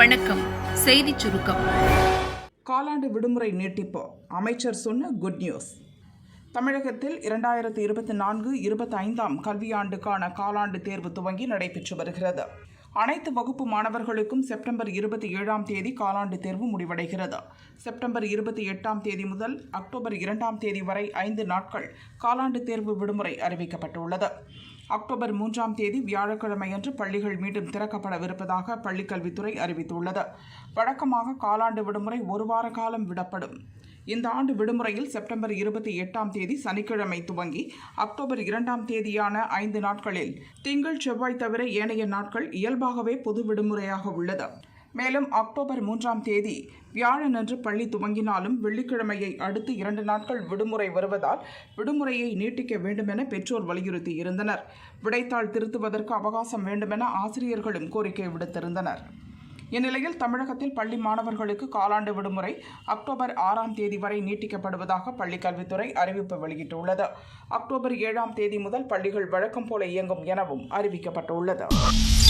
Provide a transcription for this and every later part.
வணக்கம். செய்திச் சுருக்கம். காலாண்டு விடுமுறை நீட்டிப்பு. அமைச்சர் சொன்ன குட் நியூஸ் தமிழகத்தில் இரண்டாயிரத்தி இருபத்தி நான்கு இருபத்தி ஐந்தாம் கல்வியாண்டுக்கான காலாண்டு தேர்வு துவங்கி நடைபெற்று வருகிறது. அனைத்து வகுப்பு மாணவர்களுக்கும் செப்டம்பர் இருபத்தி ஏழாம் தேதி காலாண்டு தேர்வு முடிவடைகிறது. செப்டம்பர் இருபத்தி எட்டாம் தேதி முதல் அக்டோபர் இரண்டாம் தேதி வரை ஐந்து நாட்கள் காலாண்டு தேர்வு விடுமுறை அறிவிக்கப்பட்டுள்ளது. அக்டோபர் மூன்றாம் தேதி வியாழக்கிழமையன்று பள்ளிகள் மீண்டும் திறக்கப்படவிருப்பதாக பள்ளிக்கல்வித்துறை அறிவித்துள்ளது. வழக்கமாக காலாண்டு விடுமுறை ஒரு வார காலம் விடப்படும். இந்த ஆண்டு விடுமுறையில் செப்டம்பர் இருபத்தி எட்டாம் தேதி சனிக்கிழமை துவங்கி அக்டோபர் இரண்டாம் தேதியான ஐந்து நாட்களில் திங்கள் செவ்வாய் தவிர ஏனைய நாட்கள் இயல்பாகவே பொது விடுமுறையாக உள்ளது. மேலும் அக்டோபர் மூன்றாம் தேதி வியாழனன்று பள்ளி துவங்கினாலும் வெள்ளிக்கிழமையை அடுத்து இரண்டு நாட்கள் விடுமுறை வருவதால் விடுமுறையை நீட்டிக்க வேண்டுமென பெற்றோர் வலியுறுத்தி இருந்தனர். விடைத்தாள் திருத்துவதற்கு அவகாசம் வேண்டுமென ஆசிரியர்களும் கோரிக்கை விடுத்திருந்தனர். இந்நிலையில் தமிழகத்தில் பள்ளி மாணவர்களுக்கு காலாண்டு விடுமுறை அக்டோபர் ஆறாம் தேதி வரை நீட்டிக்கப்படுவதாக பள்ளிக்கல்வித்துறை அறிவிப்பு வெளியிட்டுள்ளது. அக்டோபர் ஏழாம் தேதி முதல் பள்ளிகள் வழக்கம் போல இயங்கும் எனவும் அறிவிக்கப்பட்டுள்ளது.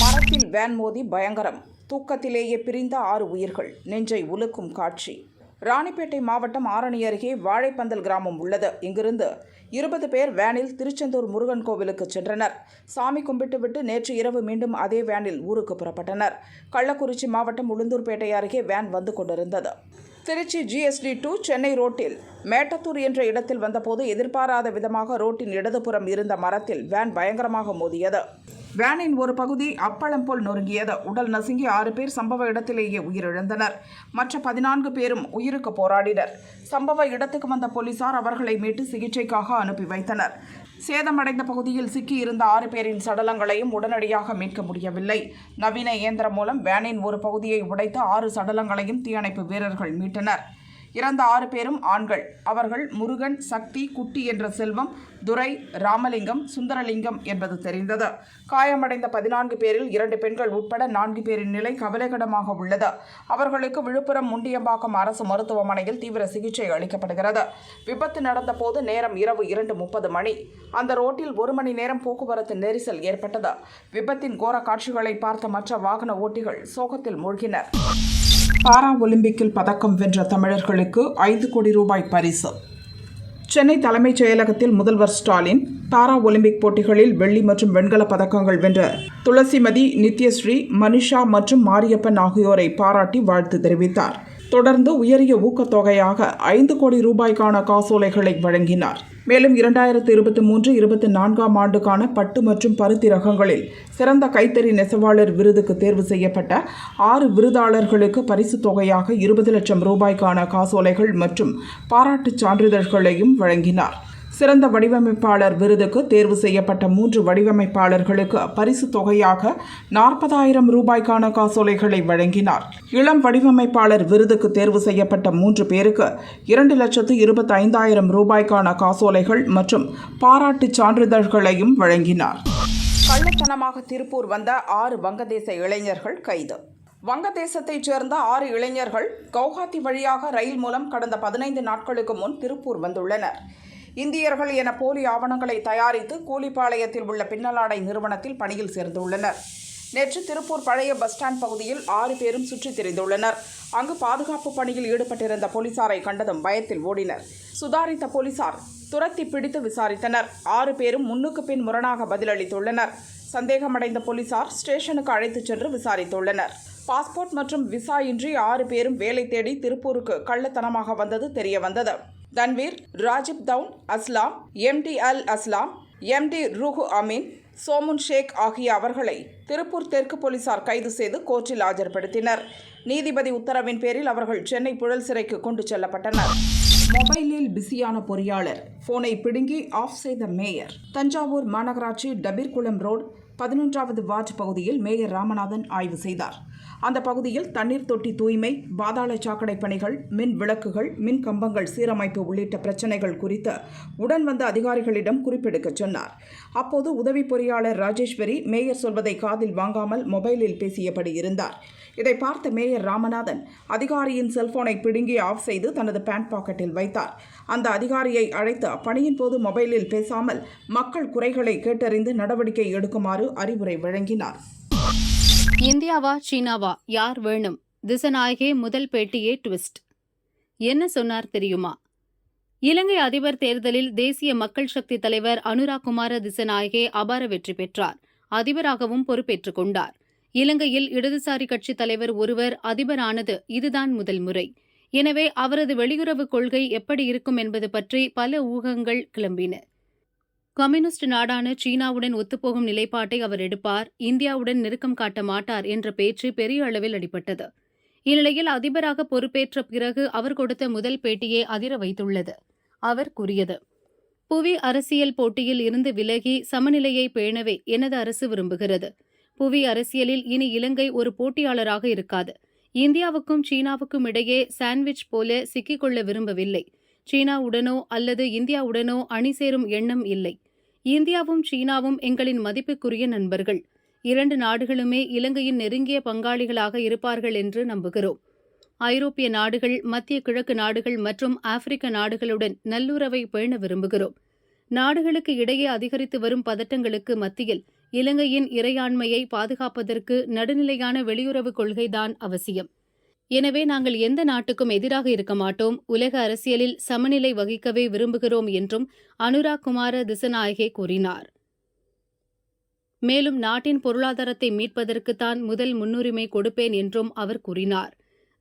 மரத்தில் வேன் மோதி பயங்கரம். தூக்கத்திலேயே பிரிந்த ஆறு உயிர்கள். நெஞ்சை உலுக்கும் காட்சி. ராணிப்பேட்டை மாவட்டம் ஆரணி அருகே வாழைப்பந்தல் கிராமம் உள்ளது. இங்கிருந்து இருபது பேர் வேனில் திருச்செந்தூர் முருகன் கோவிலுக்கு சென்றனர். சாமி கும்பிட்டுவிட்டு நேற்று இரவு மீண்டும் அதே வேனில் ஊருக்கு புறப்பட்டனர். கள்ளக்குறிச்சி மாவட்டம் உளுந்தூர்பேட்டை அருகே வேன் வந்து கொண்டிருந்தது. திருச்சி ஜிஎஸ்டி டூ சென்னை ரோட்டில் மேட்டத்தூர் என்ற இடத்தில் வந்தபோது எதிர்பாராத விதமாக ரோட்டின் இடதுபுறம் இருந்த மரத்தில் வேன் பயங்கரமாக மோதியது. வேனின் ஒரு பகுதி அப்பளம் போல் நொறுங்கியது. உடல் நசுங்கி ஆறு பேர் சம்பவ இடத்திலேயே உயிரிழந்தனர். மற்ற பதினான்கு பேரும் உயிருக்கு போராடினர். சம்பவ இடத்துக்கு வந்த போலீசார் அவர்களை மீட்டு சிகிச்சைக்காக அனுப்பி வைத்தனர். சேதமடைந்த பகுதியில் சிக்கியிருந்த ஆறு பேரின் சடலங்களையும் உடனடியாக மீட்க முடியவில்லை. நவீன இயந்திரம் மூலம் வேனின் ஒரு பகுதியை உடைத்து ஆறு சடலங்களையும் தீயணைப்பு வீரர்கள் மீட்டனர். இறந்த ஆறு பேரும் ஆண்கள். அவர்கள் முருகன் சக்தி குட்டி என்ற செல்வம் துரை ராமலிங்கம் சுந்தரலிங்கம் என்பது தெரிந்தது. காயமடைந்த பதினான்கு பேரில் இரண்டு பெண்கள் உட்பட நான்கு பேரின் நிலை கவலைக்கிடமாக உள்ளது. அவர்களுக்கு விழுப்புரம் முண்டியம்பாக்கம் அரசு மருத்துவமனையில் தீவிர சிகிச்சை அளிக்கப்படுகிறது. விபத்து நடந்தபோது நேரம் இரவு இரண்டு முப்பது மணி. அந்த ரோட்டில் ஒரு மணி நேரம் போக்குவரத்து நெரிசல் ஏற்பட்டது. விபத்தின் கோர காட்சிகளை பார்த்த மற்ற வாகன ஓட்டிகள் சோகத்தில் மூழ்கினர். பாரா ஒலிம்பிக்கில் பதக்கம் வென்ற தமிழர்களுக்கு ஐந்து கோடி ரூபாய் பரிசு. சென்னை தலைமைச் செயலகத்தில் முதல்வர் ஸ்டாலின் பாரா ஒலிம்பிக் போட்டிகளில் வெள்ளி மற்றும் வெண்கல பதக்கங்கள் வென்ற துளசிமதி நித்யஸ்ரீ மனிஷா மற்றும் மாரியப்பன் ஆகியோரை பாராட்டி வாழ்த்து தெரிவித்தார். தொடர்ந்து உயரிய ஊக்கத்தொகையாக ஐந்து கோடி ரூபாய்க்கான காசோலைகளை வழங்கினார். மேலும் இரண்டாயிரத்து இருபத்தி மூன்று இருபத்தி நான்காம் ஆண்டுக்கான பட்டு மற்றும் பருத்தி ரகங்களில் சிறந்த கைத்தறி நெசவாளர் விருதுக்கு தேர்வு செய்யப்பட்ட ஆறு விருதாளர்களுக்கு பரிசுத் தொகையாக இருபது லட்சம் ரூபாய்க்கான காசோலைகள் மற்றும் பாராட்டுச் சான்றிதழ்களையும் வழங்கினார். சிறந்த வடிவமைப்பாளர் விருதுக்கு தேர்வு செய்யப்பட்ட மூன்று வடிவமைப்பாளர்களுக்கு பரிசு தொகையாக நாற்பதாயிரம் ரூபாய்க்கான காசோலைகளை வழங்கினார். இளம் வடிவமைப்பாளர் விருதுக்கு தேர்வு செய்யப்பட்ட மூன்று பேருக்கு இரண்டு லட்சத்து இருபத்தி ஐந்தாயிரம் ரூபாய்க்கான காசோலைகள் மற்றும் பாராட்டுச் சான்றிதழ்களையும் வழங்கினார். கள்ளத்தனமாக திருப்பூர் வந்த ஆறு வங்கதேச இளைஞர்கள் கைது. வங்கதேசத்தைச் சேர்ந்த ஆறு இளைஞர்கள் கவுஹாத்தி வழியாக ரயில் மூலம் கடந்த பதினைந்து நாட்களுக்கு முன் திருப்பூர் வந்துள்ளனர். இந்தியர்கள் என போலி ஆவணங்களை தயாரித்து கூலிப்பாளையத்தில் உள்ள பின்னலாடை நிறுவனத்தில் பணியில் சேர்ந்துள்ளனர். நேற்று திருப்பூர் பழைய பஸ் ஸ்டாண்ட் பகுதியில் ஆறு பேரும் சுற்றித் திரிந்துள்ளனர். அங்கு பாதுகாப்பு பணியில் ஈடுபட்டிருந்த போலீசாரை கண்டதும் பயத்தில் ஓடினர். சுதாரித்த போலீசார் துரத்தி பிடித்து விசாரித்தனர். ஆறு பேரும் முன்னுக்கு பின் முரணாக பதிலளித்துள்ளனர். சந்தேகமடைந்த போலீசார் ஸ்டேஷனுக்கு அழைத்துச் சென்று விசாரித்துள்ளனர். பாஸ்போர்ட் மற்றும் விசா இன்றி ஆறு பேரும் வேலை தேடி திருப்பூருக்கு கள்ளத்தனமாக வந்தது தெரியவந்தது. தன்வீர் ராஜிப் தவுன் அஸ்லாம் எம்டி அல் அஸ்லாம் எம்டி ரூஹு அமீன் சோமுன் ஷேக் ஆகிய அவர்களை திருப்பூர் தெற்கு போலீசார் கைது செய்து கோர்ட்டில் ஆஜர்படுத்தினர். நீதிபதி உத்தரவின் பேரில் அவர்கள் சென்னை புழல் சிறைக்கு கொண்டு செல்லப்பட்டனர். மொபைலில் பிஸியான பொறியாளர் போனை பிடுங்கி ஆஃப் செய்த மேயர் தஞ்சாவூர் மாநகராட்சி டபீர்குளம் ரோடு பதினொன்றாவது வார்டு பகுதியில் மேயர் ராமநாதன் ஆய்வு செய்தார். அந்த பகுதியில் தண்ணீர் தொட்டி தூய்மை பாதாள சாக்கடை பணிகள் மின் விளக்குகள் மின் கம்பங்கள் சீரமைப்பு உள்ளிட்ட பிரச்சனைகள் குறித்து உடன் வந்த அதிகாரிகளிடம் குறிப்பெடுக்கச் சொன்னார். அப்போது உதவி பொறியாளர் ராஜேஸ்வரி மேயர் சொல்வதை காதில் வாங்காமல் மொபைலில் பேசியபடி இருந்தார். இதை பார்த்த மேயர் ராமநாதன் அதிகாரியின் செல்போனை பிடுங்கி ஆஃப் செய்து தனது பேண்ட் பாக்கெட்டில் வைத்தார். அந்த அதிகாரியை அழைத்து பணியின் போது மொபைலில் பேசாமல் மக்கள் குறைகளை கேட்டறிந்து நடவடிக்கை எடுக்குமாறு அறிவுரை வழங்கினார். இந்தியாவா சீனாவா யார் வேணும்? திசநாயகே முதல் பேட்டியே ட்விஸ்ட். என்ன சொன்னார் தெரியுமா? இலங்கை அதிபர் தேர்தலில் தேசிய மக்கள் சக்தி தலைவர் அனுராக் குமார திசநாயகே அபார வெற்றி பெற்றார். அதிபராகவும் பொறுப்பேற்றுக் கொண்டார். இலங்கையில் இடதுசாரி கட்சித் தலைவர் ஒருவர் அதிபரானது இதுதான் முதல் முறை. எனவே அவரது வெளியுறவு கொள்கை எப்படி இருக்கும் என்பது பற்றி பல ஊகங்கள் கிளம்பின. கம்யூனிஸ்ட் நாடான சீனாவுடன் ஒத்துப்போகும் நிலைப்பாட்டை அவர் எடுப்பார் இந்தியாவுடன் நெருக்கம் காட்ட மாட்டார் என்ற பேச்சு பெரிய அளவில் அடிபட்டது. இந்நிலையில் அதிபராக பொறுப்பேற்ற பிறகு அவர் கொடுத்த முதல் பேட்டியே அதிர வைத்துள்ளது. அவர் கூறியது புவி அரசியல் போட்டியில் இருந்து விலகி சமநிலையை பேணவே எனது அரசு விரும்புகிறது. புவி அரசியலில் இனி இலங்கை ஒரு போட்டியாளராக இருக்காது. இந்தியாவுக்கும் சீனாவுக்கும் இடையே சாண்ட்விச் போல சிக்கிக்கொள்ள விரும்பவில்லை. சீனாவுடனோ அல்லது இந்தியாவுடனோ அணி சேரும் எண்ணம் இல்லை. இந்தியாவும் சீனாவும் எங்களின் மதிப்புக்குரிய நண்பர்கள். இரண்டு நாடுகளுமே இலங்கையின் நெருங்கிய பங்காளிகளாக இருப்பார்கள் என்று நம்புகிறோம். ஐரோப்பிய நாடுகள் மத்திய கிழக்கு நாடுகள் மற்றும் ஆப்பிரிக்க நாடுகளுடன் நல்லுறவை பேண விரும்புகிறோம். நாடுகளுக்கு இடையே அதிகரித்து வரும் பதட்டங்களுக்கு மத்தியில் இலங்கையின் இறையாண்மையை பாதுகாப்பதற்கு நடுநிலையான வெளியுறவு கொள்கைதான் அவசியம். எனவே நாங்கள் எந்த நாட்டுக்கும் எதிராக இருக்க மாட்டோம். உலக அரசியலில் சமநிலை வகிக்கவே விரும்புகிறோம் என்றும் அனுராக் குமார திசநாயகே கூறினார். மேலும் நாட்டின் பொருளாதாரத்தை மீட்பதற்குத்தான் முதல் முன்னுரிமை கொடுப்பேன் என்றும் அவர் கூறினார்.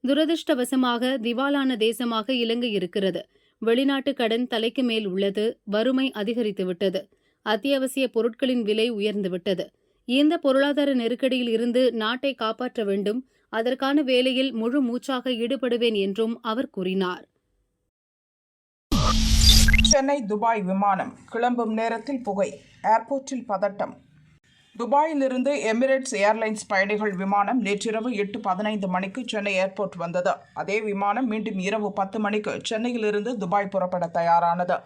துரதிருஷ்டவசமாக திவாலான தேசமாக இலங்கை இருக்கிறது. வெளிநாட்டு கடன் தலைக்கு மேல் உள்ளது. வறுமை அதிகரித்துவிட்டது. அத்தியாவசிய பொருட்களின் விலை உயர்ந்துவிட்டது. இந்த பொருளாதார நெருக்கடியில் இருந்து நாட்டை காப்பாற்ற வேண்டும். அதற்கான வேலையில் முழு மூச்சாக ஈடுபடுவேன் என்றும் அவர் கூறினார். சென்னை துபாய் விமானம் கிளம்பும் நேரத்தில் புகை. ஏர்போர்ட்டில் பதட்டம். துபாயிலிருந்து எமிரேட்ஸ் ஏர்லைன்ஸ் பயணிகள் விமானம் நேற்றிரவு எட்டு பதினைந்து மணிக்கு சென்னை ஏர்போர்ட் வந்தது. அதே விமானம் மீண்டும் இரவு பத்து மணிக்கு சென்னையிலிருந்து துபாய் புறப்பட தயாரானது.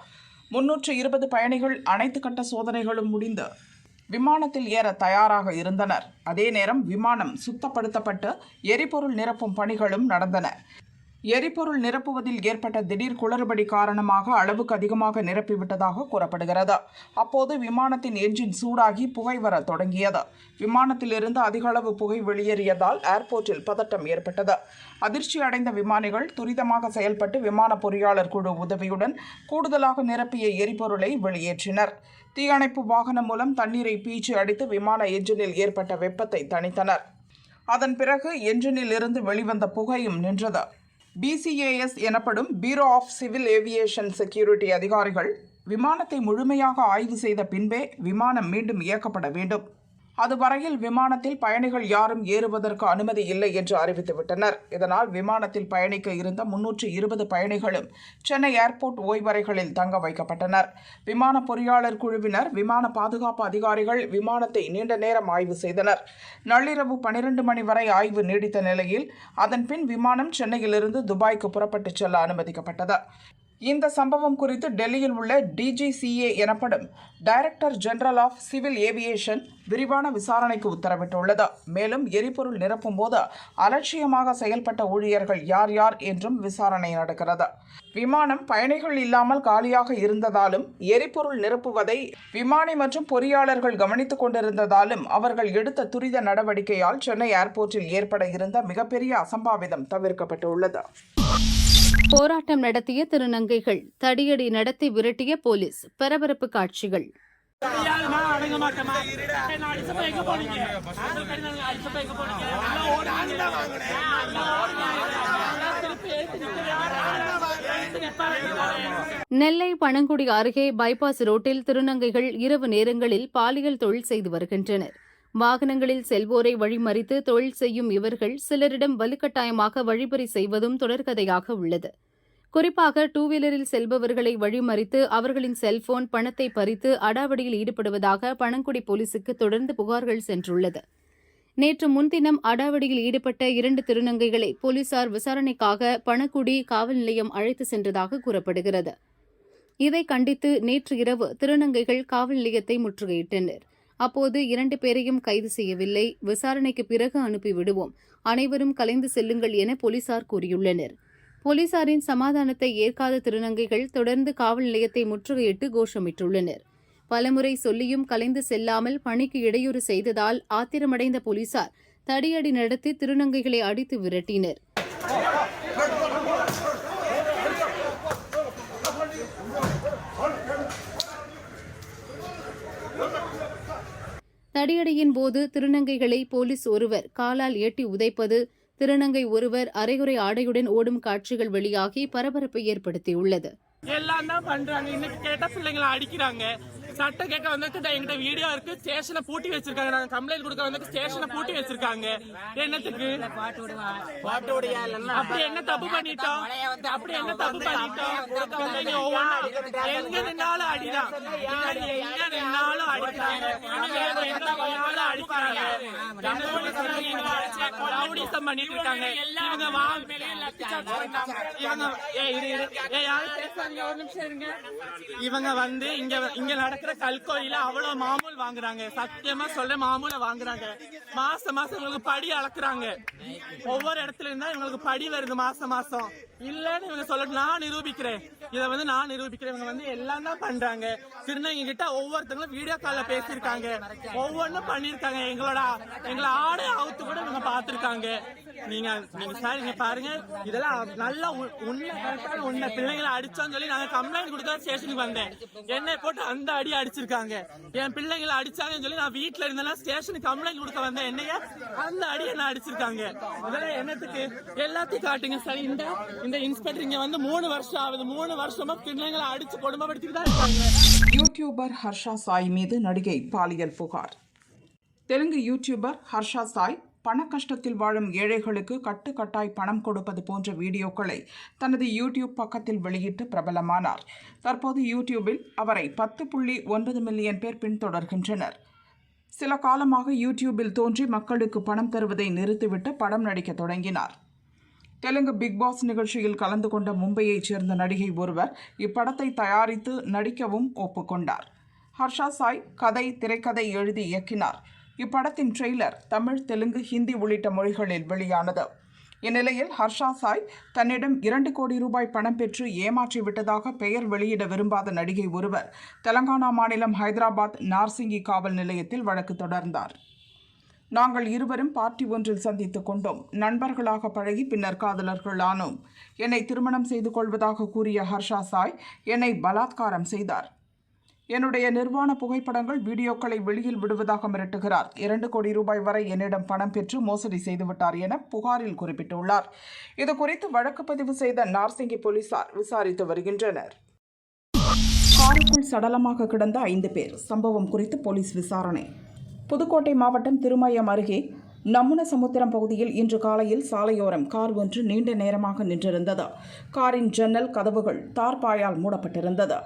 முன்னூற்று இருபது பயணிகள் அனைத்து கட்ட சோதனைகளும் முடிந்து விமானத்தில் ஏற தயாராக இருந்தனர். அதே நேரம் விமானம் சுத்தப்படுத்தப்பட்டு எரிபொருள் நிரப்பும் பணிகளும் நடந்தன. எரிபொருள் நிரப்புவதில் ஏற்பட்ட திடீர் குளறுபடி காரணமாக அளவுக்கு அதிகமாக நிரப்பிவிட்டதாக கூறப்படுகிறது. அப்போது விமானத்தின் என்ஜின் சூடாகி புகை வர தொடங்கியது. விமானத்திலிருந்து அதிக அளவு புகை வெளியேறியதால் ஏர்போர்ட்டில் பதட்டம் ஏற்பட்டது. அதிர்ச்சி அடைந்த விமானிகள் துரிதமாக செயல்பட்டு விமான பொறியாளர் குழு உதவியுடன் கூடுதலாக நிரப்பிய எரிபொருளை வெளியேற்றினர். தீயணைப்பு வாகனம் மூலம் தண்ணீரை பீச்சு அடித்து விமான என்ஜினில் ஏற்பட்ட வெப்பத்தை தணித்தனர். அதன் பிறகு என்ஜினில் இருந்து வெளிவந்த புகையும் நின்றது. பிசிஏஎஸ் எனப்படும் bureau of civil aviation security அதிகாரிகள் விமானத்தை முழுமையாக ஆய்வு செய்த பின்பே விமானம் மீண்டும் இயக்கப்பட வேண்டும். அதுவரையில் விமானத்தில் பயணிகள் யாரும் ஏறுவதற்கு அனுமதி இல்லை என்று அறிவித்துவிட்டனர். இதனால் விமானத்தில் பயணிக்க இருந்த முன்னூற்று இருபது பயணிகளும் சென்னை ஏர்போர்ட் ஓய்வறைகளில் தங்க வைக்கப்பட்டனர். விமான பொறியாளர் குழுவினர் விமான பாதுகாப்பு அதிகாரிகள் விமானத்தை நீண்ட நேரம் ஆய்வு செய்தனர். நள்ளிரவு பனிரெண்டு மணி வரை ஆய்வு நீடித்த நிலையில் அதன் பின் விமானம் சென்னையிலிருந்து துபாய்க்கு புறப்பட்டுச் செல்ல அனுமதிக்கப்பட்டது. இந்த சம்பவம் குறித்து டெல்லியில் உள்ள டிஜிசிஏ எனப்படும் director general of civil aviation விரிவான விசாரணைக்கு உத்தரவிட்டுள்ளது. மேலும் எரிபொருள் நிரப்பும் போது அலட்சியமாக செயல்பட்ட ஊழியர்கள் யார் யார் என்றும் விசாரணை நடக்கிறது. விமானம் பயணிகள் இல்லாமல் காலியாக இருந்ததாலும் எரிபொருள் நிரப்புவதை விமானி மற்றும் பொறியாளர்கள் கவனித்துக் கொண்டிருந்ததாலும் அவர்கள் எடுத்த துரித நடவடிக்கையால் சென்னை ஏர்போர்ட்டில் ஏற்பட இருந்த மிகப்பெரிய அசம்பாவிதம் தவிர்க்கப்பட்டுள்ளது. போராட்டம் நடத்திய திருநங்கைகள் தடியடி நடத்தி விரட்டிய போலீஸ் பரபரப்பு காட்சிகள். நெல்லை பனங்குடி அருகே பைபாஸ் ரோட்டில் திருநங்கைகள் இரவு நேரங்களில் பாலியல் தொழில் செய்து வருகின்றனர். வாகனங்களில் செல்வோரை வழிமறித்து தொழில் செய்யும் இவர்கள் சிலரிடம் வலுக்கட்டாயமாக வழிபறி செய்வதும் தொடர்கதையாக உள்ளது. குறிப்பாக டூ வீலரில் செல்பவர்களை வழிமறித்து அவர்களின் செல்போன் பணத்தை பறித்து அடாவடியில் ஈடுபடுவதாக பணங்குடி போலீசுக்கு தொடர்ந்து புகார்கள் சென்றுள்ளது. நேற்று முன்தினம் அடாவடியில் ஈடுபட்ட இரண்டு திருநங்கைகளை போலீசார் விசாரணைக்காக பணக்குடி காவல் நிலையம் அழைத்து சென்றதாக கூறப்படுகிறது. இதை கண்டித்து நேற்று இரவு திருநங்கைகள் காவல் நிலையத்தை முற்றுகையிட்டனர். அப்போது இரண்டு பேரையும் கைது செய்யவில்லை. விசாரணைக்கு பிறகு அனுப்பிவிடுவோம். அனைவரும் கலைந்து செல்லுங்கள் என போலீசார் கூறியுள்ளனர். போலீசாரின் சமாதானத்தை ஏற்காத திருநங்கைகள் தொடர்ந்து காவல் நிலையத்தை முற்றுகையிட்டு கோஷமிட்டுள்ளனர். பலமுறை சொல்லியும் கலைந்து செல்லாமல் பணிக்கு இடையூறு செய்ததால் ஆத்திரமடைந்த போலீசார் தடியடி நடத்தி திருநங்கைகளை அடித்து விரட்டினர். தடியடியின் போது திருநங்கைகளை போலீஸ் ஒருவர் காலால் எட்டி உதைப்பது திருநங்கை ஒருவர் அரைகுறை ஆடையுடன் ஓடும் காட்சிகள் வெளியாகி பரபரப்பை ஏற்படுத்தியுள்ளது. எல்லாம் தான் பண்றாங்க. இன்னைக்கு கேட்ட பிள்ளைங்களை அடிக்கிறாங்க. சட்டம் கேட்க வந்திருக்கு எங்கிட்ட வீடியோ இருக்கு ஸ்டேஷனை பூட்டி வச்சிருக்காங்க நாங்க கம்ப்ளைண்ட் கொடுக்க வந்திருக்கு ஸ்டேஷனை பூட்டி வச்சிருக்காங்க என்னத்துக்கு அப்படி என்ன தப்பு பண்ணிட்டோம் அப்படி என்ன தப்பு பண்ணிட்டோம் எங்க நின்னாலும் அடிதான் எங்க நின்னாலும் அடிக்கிறாங்க அடிக்கிறாங்க? ரவுடிசம் பண்ணிட்டு இருக்காங்க இவங்க வாங்க இவங்க ஏய் இரு இரு ஏய் யாரு பேசுறாங்க ஒரு நிமிஷம் இருங்க இவங்க வந்து இங்க இங்க இருக்கிற கல்கோயில அவ்வளவு மாமூல் வாங்குறாங்க. சத்தியமா சொல்ற மாமூல வாங்குறாங்க. மாசம் மாசம் இவங்களுக்கு படி அளக்குறாங்க. ஒவ்வொரு இடத்துல இருந்தா இவங்களுக்கு படி வருது மாசம் மாசம். இல்லன்னு இவங்க சொல்லட்டு நான் நிரூபிக்கிறேன். இதை வந்து நான் நிரூபிக்கிறேன். இவங்க வந்து எல்லாம் தான் பண்றாங்க. திருநங்க கிட்ட ஒவ்வொருத்தங்களும் வீடியோ கால்ல பேசியிருக்காங்க. ஒவ்வொன்றும் பண்ணிருக்காங்க எங்களோட எங்களை ஆடை அவுத்து கூட இவங்க பார்த்திருக்காங்க. நீங்க நீங்க சார் இங்க பாருங்க. இதெல்லாம் நல்லா உ- உண்மை கரெக்டான உண்மை. பிள்ளைங்களை அடிச்சான்னு சொல்லி நாங்க கம்ப்ளைண்ட் கொடுத்தா ஸ்டேஷனுக்கு வந்தேன். என்னை போட்டு அந்த அடி அடிச்சிருக்காங்க. என் பிள்ளைங்களை அடிச்சாங்கன்னு சொல்லி நான் வீட்டுல இருந்தேன்னா ஸ்டேஷனுக்கு கம்ப்ளைண்ட் கொடுக்க வந்தேன். என்னைய அந்த அடி என்ன அடிச்சிருக்காங்க? இதெல்லாம் என்னத்துக்கு? எல்லாத்தையும் காட்டுங்க சார். இந்த இந்த இன்ஸ்பெக்டர் இங்க வந்து மூணு வருஷம் ஆகுது. மூணு வருஷமா பிள்ளைங்களை அடிச்சு கொடுமைப்படுத்திட்டு தான் இருக்காங்க. யூடியூபர் ஹர்ஷா சாய் மீது நடிகை பாலியல் புகார். தெலுங்கு யூடியூபர் ஹர்ஷா சாய் பண கஷ்டத்தில் வாழும் ஏழைகளுக்கு கட்டுக்கட்டாய் பணம் கொடுப்பது போன்ற வீடியோக்களை தனது யூடியூப் பக்கத்தில் வெளியிட்டு பிரபலமானார். தற்போது யூடியூபில் அவரை பத்து புள்ளி ஒன்பது மில்லியன் பேர் பின்தொடர்கின்றனர். சில காலமாக யூடியூபில் தோன்றி மக்களுக்கு பணம் தருவதை நிறுத்திவிட்டு படம் நடிக்க தொடங்கினார். தெலுங்கு பிக் பாஸ் நிகழ்ச்சியில் கலந்து கொண்ட மும்பையைச் சேர்ந்த நடிகை ஒருவர் இப்படத்தை தயாரித்து நடிக்கவும் ஒப்புக்கொண்டார். ஹர்ஷா சாய் கதை திரைக்கதை எழுதி இயக்கினார். இப்படத்தின் ட்ரெய்லர் தமிழ் தெலுங்கு ஹிந்தி உள்ளிட்ட மொழிகளில் வெளியானது. இந்நிலையில் ஹர்ஷா சாய் தன்னிடம் இரண்டு கோடி ரூபாய் பணம் பெற்று ஏமாற்றி விட்டதாக பெயர் வெளியிட விரும்பாத நடிகை ஒருவர் தெலங்கானா மாநிலம் ஹைதராபாத் நார்சிங்கி காவல் நிலையத்தில் வழக்கு தொடர்ந்தார். நாங்கள் இருவரும் பார்ட்டி ஒன்றில் சந்தித்துக் கொண்டோம். நண்பர்களாக பழகி பின்னர் காதலர்களானோம் என்னை திருமணம் செய்து கொள்வதாக கூறிய ஹர்ஷா சாய் என்னை பலாத்காரம் செய்தார். என்னுடைய நிர்வாண புகைப்படங்கள் வீடியோக்களை வெளியில் விடுவதாக மிரட்டுகிறார். இரண்டு கோடி ரூபாய் வரை என்னிடம் பணம் பெற்று மோசடி செய்துவிட்டார் என புகாரில் குறிப்பிட்டுள்ளார். இது குறித்து வழக்கு பதிவு செய்த நார்சிங்கி போலீசார் விசாரித்து வருகின்றனர். காருக்குள் சடலமாக கிடந்த ஐந்து பேர் சம்பவம் குறித்து போலீஸ் விசாரணை. புதுக்கோட்டை மாவட்டம் திருமயம் அருகே நமுன சமுத்திரம் பகுதியில் இன்று காலையில் சாலையோரம் கார் ஒன்று நீண்ட நேரமாக நின்றிருந்தது. காரின் ஜன்னல் கதவுகள் தார்பாயால் மூடப்பட்டிருந்தது.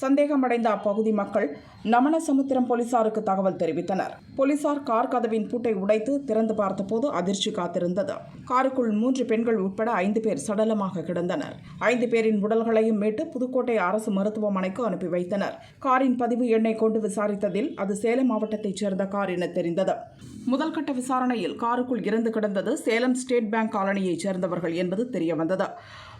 சந்தேகமடைந்த அப்பகுதி மக்கள் நமனசமுத்திரம் போலீசாருக்கு தகவல் தெரிவித்தனர். போலீசார் கார் கதவின் பூட்டை உடைத்து திறந்து பார்த்தபோது அதிர்ச்சி காத்திருந்தது. காருக்குள் மூன்று பெண்கள் உட்பட ஐந்து பேர் சடலமாக கிடந்தனர். ஐந்து பேரின் உடல்களையும் மீட்டு புதுக்கோட்டை அரசு மருத்துவமனைக்கு அனுப்பி வைத்தனர். காரின் பதிவு எண்ணை கொண்டு விசாரித்ததில் அது சேலம் மாவட்டத்தைச் சேர்ந்த கார் என தெரிந்தது. முதல்கட்ட விசாரணையில் காருக்குள் இறந்து கிடந்தது சேலம் ஸ்டேட் பேங்க் காலனியைச் சேர்ந்தவர்கள் என்பது தெரியவந்தது.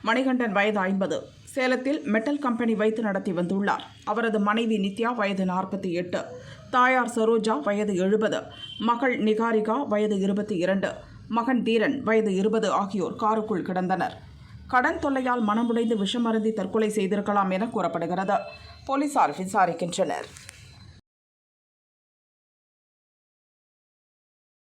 மணிகண்டன் வயது ஐம்பது. சேலத்தில் மெட்டல் கம்பெனி வைத்து நடத்தி வந்துள்ளார். அவரது மனைவி நித்யா வயது நாற்பத்தி எட்டு. தாயார் சரோஜா வயது எழுபது. மகள் நிகாரிகா வயது இருபத்தி இரண்டு. மகன் தீரன் வயது இருபது ஆகியோர் காருக்குள் கிடந்தனர். கடன் தொல்லையால் மனமுடைந்து விஷமருந்தி தற்கொலை செய்திருக்கலாம் என கூறப்படுகிறது. போலீசார் விசாரிக்கின்றனர்.